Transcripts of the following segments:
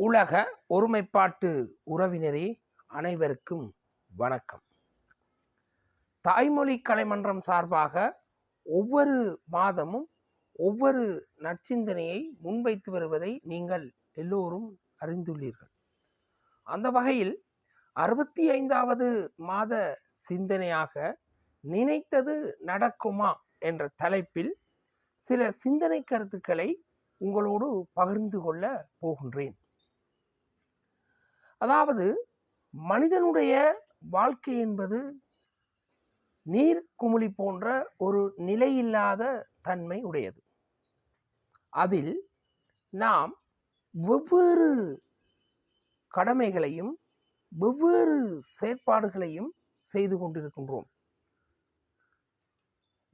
உலக ஒருமைப்பாட்டு உறவினரே அனைவருக்கும் வணக்கம். தாய்மொழி கலைமன்றம் சார்பாக ஒவ்வொரு மாதமும் ஒவ்வொரு நற்சிந்தனையை முன்வைத்து வருவதை நீங்கள் எல்லோரும் அறிந்துள்ளீர்கள். அந்த வகையில் அறுபத்தி ஐந்தாவது மாத சிந்தனையாக நினைத்தது நடக்குமா என்ற தலைப்பில் சில சிந்தனை கருத்துக்களை உங்களோடு பகிர்ந்து கொள்ள போகின்றேன். அதாவது மனிதனுடைய வாழ்க்கை என்பது நீர் குமிழி போன்ற ஒரு நிலையில்லாத தன்மை உடையது. அதில் நாம் வெவ்வேறு கடமைகளையும் வெவ்வேறு செயற்பாடுகளையும் செய்து கொண்டிருக்கின்றோம்.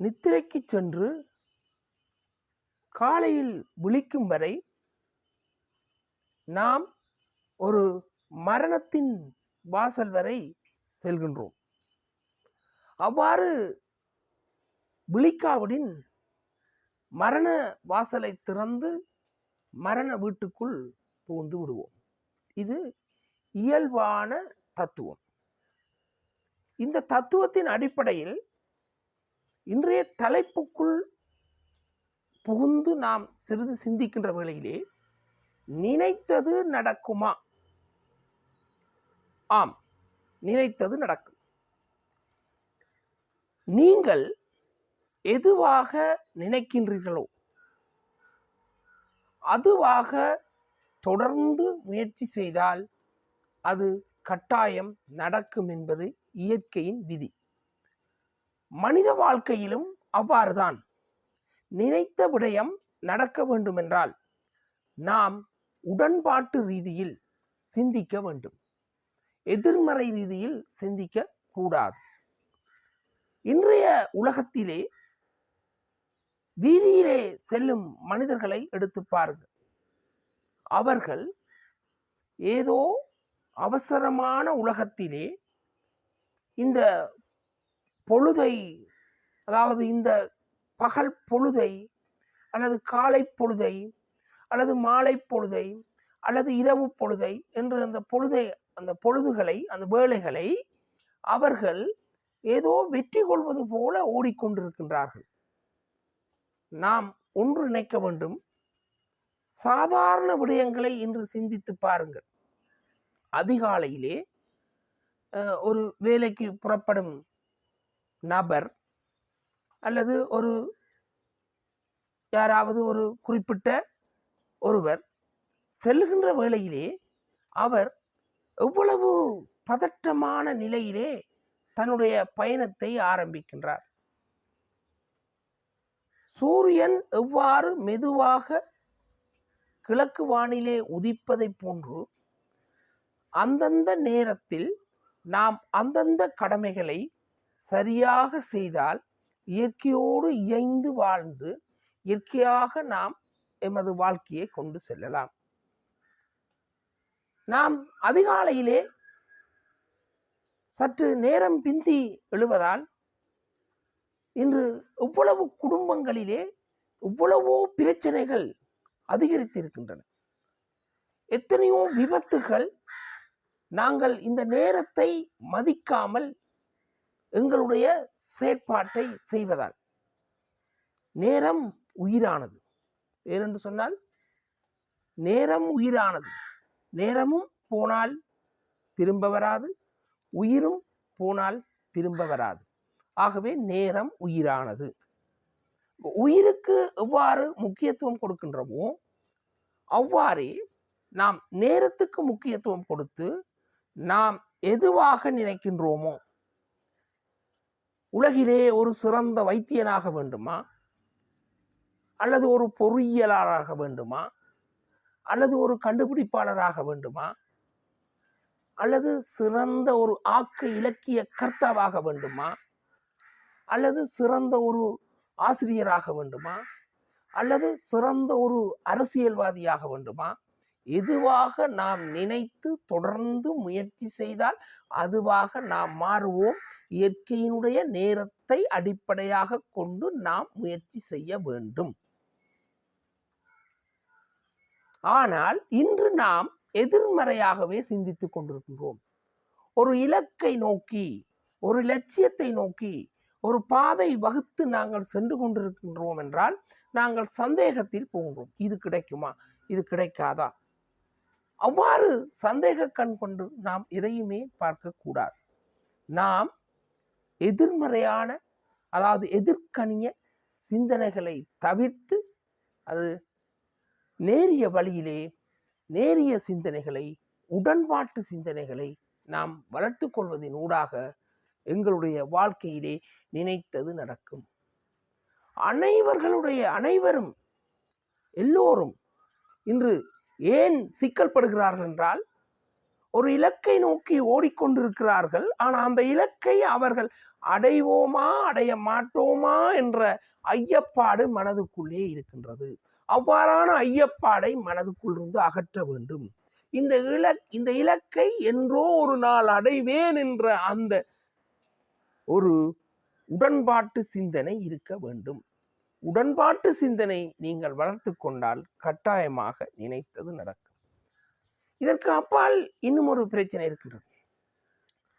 நித்திரைக்கு சென்று காலையில் விழிக்கும் வரை நாம் ஒரு மரணத்தின் வாசல் வரை செல்கின்றோம். அவ்வாறு விழிக்காவிடின் மரண வாசலை திறந்து மரண வீட்டுக்குள் புகுந்து விடுவோம். இது இயல்பான தத்துவம். இந்த தத்துவத்தின் அடிப்படையில் இன்றைய தலைப்புக்குள் புகுந்து நாம் சிறிது சிந்திக்கின்ற வேளையிலே நினைத்தது நடக்குமா ஆம் நினைத்தது நடக்கும். நீங்கள் எதுவாக நினைக்கின்றீர்களோ அதுவாக தொடர்ந்து முயற்சி செய்தால் அது கட்டாயம் நடக்கும் என்பது இயற்கையின் விதி. மனித வாழ்க்கையிலும் அவ்வாறுதான். நினைத்த விடயம் நடக்க வேண்டுமென்றால் நாம் உடன்பாட்டு ரீதியில் சிந்திக்க வேண்டும். எதிர்மறை ரீதியில் சிந்திக்க கூடாது. இன்றைய உலகத்திலே வீதியிலே செல்லும் மனிதர்களை எடுத்து பாருங்கள். அவர்கள் ஏதோ அவசரமான உலகத்திலே இந்த பொழுதை அதாவது இந்த பகல் பொழுதை அல்லது காலை பொழுதை அல்லது மாலை பொழுதை அல்லது இரவு பொழுதை என்று அந்த பொழுதை அந்த பொழுதுகளை அந்த வேலைகளை அவர்கள் ஏதோ வெற்றி கொள்வது போல ஓடிக்கொண்டிருக்கின்றார்கள். நாம் ஒன்று நினைக்க வேண்டும். சாதாரண விடயங்களை இன்று சிந்தித்து பாருங்கள். அதிகாலையிலே ஒரு வேலைக்கு புறப்படும் நபர் அல்லது ஒரு யாராவது ஒரு குறிப்பிட்ட ஒருவர் செல்கின்ற வேளையிலே அவர் எவ்வளவு பதற்றமான நிலையிலே தன்னுடைய பயணத்தை ஆரம்பிக்கின்றார். சூரியன் எவ்வாறு மெதுவாக கிழக்கு வானிலே உதிப்பதை போன்று அந்தந்த நேரத்தில் நாம் அந்தந்த கடமைகளை சரியாக செய்தால் இயற்கையோடு இயைந்து வாழ்ந்து இயற்கையாக நாம் எமது வாழ்க்கையை கொண்டு செல்லலாம். நாம் அதிகாலையிலே சற்று நேரம் பிந்தி எழுவதால் இன்று எவ்வளவு குடும்பங்களிலே எவ்வளவோ பிரச்சனைகள் அதிகரித்திருக்கின்றன. எத்தனையோ விபத்துகள் நாங்கள் இந்த நேரத்தை மதிக்காமல் எங்களுடைய செயற்பாட்டை செய்வதால். நேரம் உயிரானது. ஏனென்று சொன்னால் நேரம் உயிரானது. நேரமும் போனால் திரும்ப வராது உயிரும் போனால் திரும்ப வராது. ஆகவே நேரம் உயிரானது. உயிருக்கு எவ்வாறு முக்கியத்துவம் கொடுக்கின்றோமோ அவ்வாறே நாம் நேரத்துக்கு முக்கியத்துவம் கொடுத்து நாம் எதுவாக நினைக்கின்றோமோ உலகிலே ஒரு சிறந்த வைத்தியனாக வேண்டுமா? அல்லது ஒரு பொறியியலாளராக வேண்டுமா? அல்லது ஒரு கண்டுபிடிப்பாளராக வேண்டுமா? அல்லது சிறந்த ஒரு ஆக்க இலக்கிய கர்த்தாவாக வேண்டுமா? அல்லது சிறந்த ஒரு ஆசிரியராக வேண்டுமா? அல்லது சிறந்த ஒரு அரசியல்வாதியாக வேண்டுமா? எதுவாக நாம் நினைத்து தொடர்ந்து முயற்சி செய்தால் அதுவாக நாம் மாறுவோம். இயற்கையினுடைய நேரத்தை அடிப்படையாக கொண்டு நாம் முயற்சி செய்ய வேண்டும். ஆனால் இன்று நாம் எதிர்மறையாகவே சிந்தித்துக் கொண்டிருக்கின்றோம். ஒரு இலக்கை நோக்கி ஒரு லட்சியத்தை நோக்கி ஒரு பாதை வகுத்து நாங்கள் சென்று கொண்டிருக்கின்றோம் என்றால் நாங்கள் சந்தேகத்தில் போகின்றோம். இது கிடைக்குமா? இது கிடைக்காதா? அவ்வாறு சந்தேக கண் கொண்டு நாம் எதையுமே பார்க்கக்கூடாது நாம் எதிர்மறையான அதாவது எதிர்கணிய சிந்தனைகளை தவிர்த்து அது நேரிய வழியிலே நேரிய சிந்தனைகளை உடன்பாட்டு சிந்தனைகளை நாம் வளர்த்து கொள்வதன் ஊடாக எங்களுடைய வாழ்க்கையிலே நினைத்தது நடக்கும். அனைவர்களுடைய அனைவரும் எல்லோரும் இன்று ஏன் சிக்கல்படுகிறார்கள் என்றால் ஒரு இலக்கை நோக்கி ஓடிக்கொண்டிருக்கிறார்கள். ஆனால் அந்த இலக்கை அவர்கள் அடைவோமா அடைய மாட்டோமா என்ற ஐயப்பாடு மனதுக்குள்ளே இருக்கின்றது. அவ்வாறான ஐயப்பாடை மனதுக்குள் இருந்து அகற்ற வேண்டும். இந்த இலக் இந்த இலக்கை என்றோ ஒரு நாள் அடைவேன் என்ற அந்த ஒரு உடன்பாட்டு சிந்தனை இருக்க வேண்டும். உடன்பாட்டு சிந்தனை நீங்கள் வளர்த்து கொண்டால் கட்டாயமாக நினைத்தது நடக்கும். இதற்கு அப்பால் இன்னும் ஒரு பிரச்சனை இருக்கின்றது.